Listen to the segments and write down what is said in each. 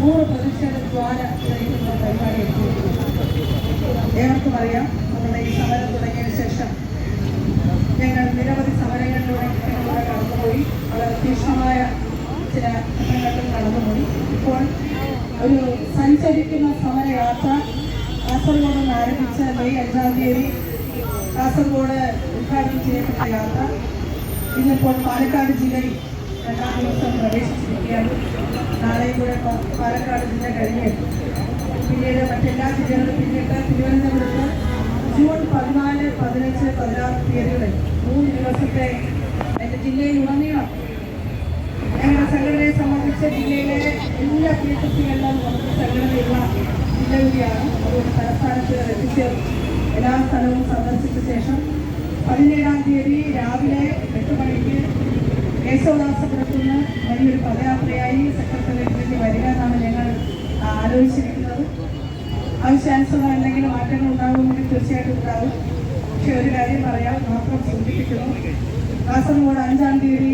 നൂറ് പ്രതിഷേധ ദ്വാര തെളിയിക്കുന്ന പരിപാടി ഏവർക്കും അറിയാം നമ്മുടെ ഈ സമരം തുടങ്ങിയതിന് ശേഷം ഞങ്ങൾ നിരവധി സമരങ്ങളിലൂടെ ഞങ്ങളിലൂടെ കടന്നുപോയി. വളരെ തീക്ഷണമായ ചില ഘട്ടങ്ങളിൽ കടന്നുപോയി. ഇപ്പോൾ ഒരു സഞ്ചരിക്കുന്ന സമരയാത്ര കാസർഗോഡ് നിന്ന് ആരംഭിച്ച മെയ് അഞ്ചാം തീയതി കാസർഗോഡ് ഉദ്ഘാടനം ചെയ്യപ്പെട്ട യാത്ര. ഇന്നിപ്പോൾ പാലക്കാട് ജില്ലയിൽ രണ്ടാം ദിവസം പ്രവേശിച്ചിരിക്കുകയാണ് നാളെയും കൂടെ പാലക്കാട് ജില്ല കഴിഞ്ഞ് പിന്നീട് മറ്റെല്ലാ ജില്ലകളും പിന്നിട്ട് തിരുവനന്തപുരത്ത് ജൂൺ പതിനാല് പതിനഞ്ച് പതിനാറ് തീയതികളിൽ മൂന്ന് ദിവസത്തെ എന്റെ ജില്ലയിലുടനീളം ഞങ്ങളുടെ സംഘടനയെ സംബന്ധിച്ച് ജില്ലയിലെ എല്ലാ പി എസ് സികളിലും നമുക്ക് സംഘടനയുള്ള ജില്ല കൂടിയാണ് അതുകൊണ്ട് തലസ്ഥാനത്ത് എത്തിച്ചേർന്നു എല്ലാ സ്ഥലവും സന്ദർശിച്ച ശേഷം പതിനേഴാം തീയതി രാവിലെ എട്ട് മണിക്ക് കേശവദാസപുരത്തുനിന്ന് വലിയൊരു പദയാത്രയായി സെക്രട്ടേറിയറ്റിലേക്ക് വരിക എന്നാണ് ഞങ്ങൾ ആലോചിച്ചിരിക്കുന്നത്. ആവശ്യാനുസരണം എന്തെങ്കിലും മാറ്റങ്ങൾ ഉണ്ടാകുമെങ്കിൽ തീർച്ചയായിട്ടും ഉണ്ടാകും. പക്ഷെ ഒരു കാര്യം പറയാം മാത്രം സൂചിപ്പിക്കുന്നു. കാസർഗോഡ് അഞ്ചാം തീയതി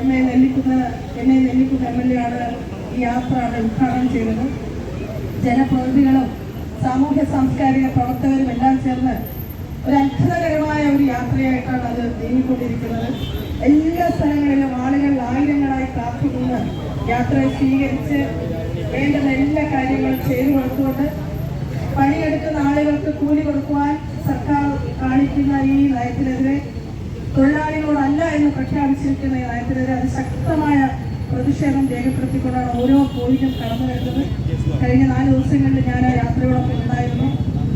M A Nellikunnu N A Nellikunnu M L A ആണ് ഈ യാത്ര ഉദ്ഘാടനം ചെയ്തത്. ജനപ്രതിനിധികളും സാമൂഹ്യ സാംസ്കാരിക പ്രവർത്തകരും എല്ലാം ചേർന്ന് ഒരു അത്ഭുതകരമായ ഒരു യാത്രയായിട്ടാണ് അത് നീങ്ങിക്കൊണ്ടിരിക്കുന്നത്. എല്ലാ സ്ഥലങ്ങളിലും ആളുകൾ ആയിരങ്ങളായി കാത്തുനിന്ന് യാത്ര സ്വീകരിച്ച് വേണ്ടുന്ന എല്ലാ കാര്യങ്ങളും ചെയ്തു കൊടുത്തുകൊണ്ട് പണിയെടുക്കുന്ന ആളുകൾക്ക് കൂലി കൊടുക്കുവാൻ സർക്കാർ കാണിക്കുന്ന ഈ നയത്തിനെതിരെ തൊഴിലാളികളോടല്ല എന്ന് പ്രഖ്യാപിച്ചിരിക്കുന്ന ഈ നയത്തിനെതിരെ അതിശക്തമായ പ്രതിഷേധം രേഖപ്പെടുത്തിക്കൊണ്ടാണ് ഓരോ പോയിന്റും കടന്നു വരുന്നത്. കഴിഞ്ഞ നാല് ദിവസങ്ങളിൽ ഞാൻ ആ യാത്രയോടൊപ്പം ഉണ്ടായിരുന്നു.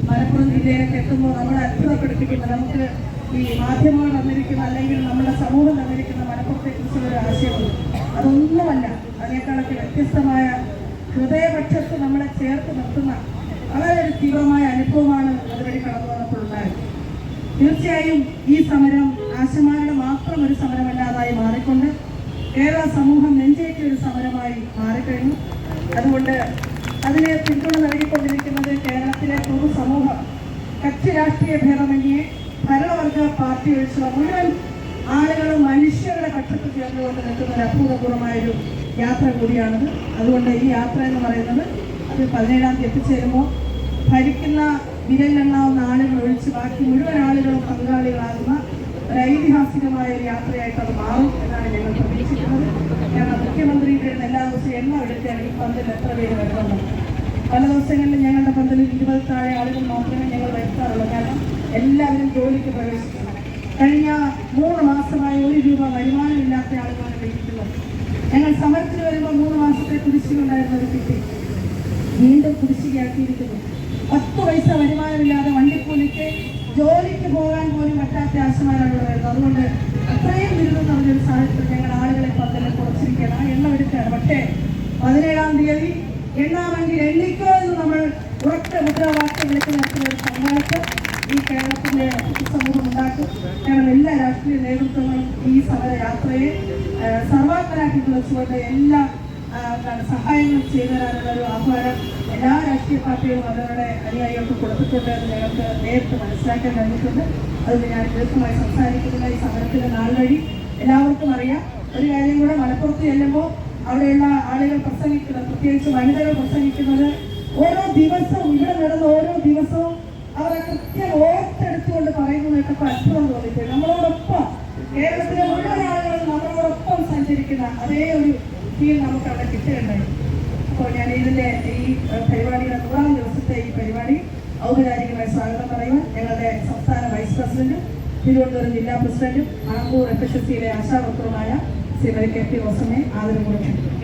മലപ്പുറം ജില്ലയിലേക്ക് എത്തുമ്പോൾ നമ്മളെ അത്ഭുതപ്പെടുത്തിക്കുന്നത് നമുക്ക് ഈ മാധ്യമങ്ങൾ വന്നിരിക്കുന്ന അല്ലെങ്കിൽ നമ്മുടെ സമൂഹം തന്നിരിക്കുന്ന മലപ്പുറത്തെ കുറിച്ചുള്ള ഒരു ആശയമുണ്ട് അതൊന്നുമല്ല. അതിനേക്കാളൊക്കെ വ്യത്യസ്തമായ ഹൃദയപക്ഷത്ത് നമ്മളെ ചേർത്ത് നിർത്തുന്ന വളരെ ഒരു തീവ്രമായ അനുഭവമാണ് അതുവഴി കടന്നു വന്നപ്പോൾ ഉണ്ടായത് തീർച്ചയായും ഈ സമരം ആശമാരുടെ മാത്രം ഒരു സമരമല്ലാതായി മാറിക്കൊണ്ട് കേരള സമൂഹം നെഞ്ചേറ്റിയ ഒരു സമരമായി മാറിക്കഴിഞ്ഞു. അതുകൊണ്ട് അതിനെ പിന്തുണ നൽകിക്കൊണ്ടിരിക്കുന്നത് കേരളത്തിലെ പൊതുസമൂഹം കക്ഷി രാഷ്ട്രീയ ഭേദമന്യേ ഭരണവർഗ പാർട്ടി ഒഴിച്ചുള്ള മുഴുവൻ ആളുകളും മനുഷ്യരുടെ പക്ഷത്ത് ചേർന്നുകൊണ്ട് നിൽക്കുന്ന ഒരു അഭൂതപൂർവമായൊരു യാത്ര കൂടിയാണത്. അതുകൊണ്ട് ഈ യാത്ര എന്ന് പറയുന്നത് അത് പതിനേഴാം തീയതി എത്തിച്ചേരുമ്പോൾ ഭരിക്കുന്ന വിരലെണ്ണാവുന്ന ആളുകൾ ഒഴിച്ച് ബാക്കി മുഴുവൻ ആളുകളും പങ്കാളികളാകുന്ന ഒരു ഐതിഹാസികമായ ഒരു യാത്രയായിട്ട് അത് മാറും എന്നാണ് ഞങ്ങൾ പ്രതീക്ഷിക്കുന്നത്. കാരണം മുഖ്യമന്ത്രിയുടെ എല്ലാ ദിവസവും എണ്ണ എടുക്കുകയാണ് ഈ പന്തിൽ എത്ര പേര് വരുന്നുണ്ട്. പല ദിവസങ്ങളിലും ഞങ്ങളുടെ പന്തലിൽ ഇരുപത് താഴെ ആളുകൾ മാത്രമേ ഞങ്ങൾ വരുത്താറുള്ളൂ. കാരണം എല്ലാവരും ജോലിക്ക് പ്രവേശിക്കണം. കഴിഞ്ഞ മൂന്ന് മാസമായി ഒരു രൂപ വരുമാനമില്ലാത്ത ആളുകളാണ് ലഭിക്കുന്നത് ഞങ്ങൾ സമരത്തിന് വരുമ്പോൾ മൂന്ന് മാസത്തെ കുടിശ്ശിക ഒരു കിട്ടി വീണ്ടും കുടിശ്ശികയാക്കിയിരിക്കുന്നു പത്ത് പൈസ വരുമാനമില്ലാതെ വണ്ടിക്കൂലിക്ക് ജോലിക്ക് പോകാൻ പോലും പറ്റാത്ത ആശമാരാണ് വരുന്നത് അതുകൊണ്ട് അത്രയും ദുരിതം നടന്നൊരു സാഹചര്യത്തിൽ ഞങ്ങൾ ആളുകളെ പന്തലിൽ കുറച്ചിരിക്കുകയാണ് എണ്ണം എടുക്കുകയാണ്. പക്ഷേ പതിനേഴാം തീയതി എണ്ണാമെങ്കിൽ എണ്ണിക്കോ എന്ന് നമ്മൾ ഉറക്ക മുദ്രാവാക്യം നടത്തുന്ന ഒരു സമ്മേളനത്ത് ഈ കേരളത്തിലെ സമൂഹം ഉണ്ടാക്കും കാരണം എല്ലാ രാഷ്ട്രീയ നേതൃത്വങ്ങളും ഈ സമരയാത്രയെ യാത്രയെ സർവാത്മനാക്കി വിളിച്ചുകൊണ്ട് എല്ലാ സഹായങ്ങൾ ചെയ്തു തരാനുള്ള ഒരു ആഹ്വാനം എല്ലാ രാഷ്ട്രീയ പാർട്ടികളും അവരുടെ അനുയായികൾക്ക് കൊടുത്തിട്ടുണ്ട് എന്ന് ഞങ്ങൾക്ക് നേരിട്ട് മനസ്സിലാക്കാൻ കഴിഞ്ഞിട്ടുണ്ട്. അതുകൊണ്ട് ഞാൻ ദീർഘമായി സംസാരിക്കുന്നില്ല ഈ സമരത്തിന്റെ നാൾ വഴി എല്ലാവർക്കും അറിയാം. ഒരു കാര്യം കൂടെ മലപ്പുറത്ത് ചെല്ലുമ്പോൾ അവിടെയുള്ള ആളുകൾ പ്രസംഗിക്കുന്നത് പ്രത്യേകിച്ച് വനിതകൾ പ്രസംഗിക്കുന്നത് ഓരോ ദിവസവും ഇവിടെ നടന്ന ഓരോ ദിവസവും അവരെ കൃത്യം ഓർത്തെടുത്തുകൊണ്ട് പറയുന്നതൊക്കെ ഇപ്പൊ അത്ഭുതം തോന്നിപ്പോയി. നമ്മളോടൊപ്പം കേരളത്തിലെ മുഴുവൻ ആളുകളും നമ്മളോടൊപ്പം സഞ്ചരിക്കുന്ന അതേ ഒരു ഫീൽ നമുക്ക് അവിടെ കിട്ടുകയുണ്ടായി. അപ്പോൾ ഞാൻ ഇതിന്റെ ഈ പരിപാടിയുടെ നൂറാം ദിവസത്തെ ഈ പരിപാടി ഔപചാരികമായി സ്വാഗതം പറയുവാൻ ഞങ്ങളുടെ സംസ്ഥാന വൈസ് പ്രസിഡന്റും തിരുവനന്തപുരം ജില്ലാ പ്രസിഡന്റും ആമ്പൂർ എഫ് എസ് എസ് സിയിലെ ആശാവർക്കറുമായ ശ്രീമതി കെ പി റോസമ്മയെ ആദരവ് കൊടുക്കുന്നു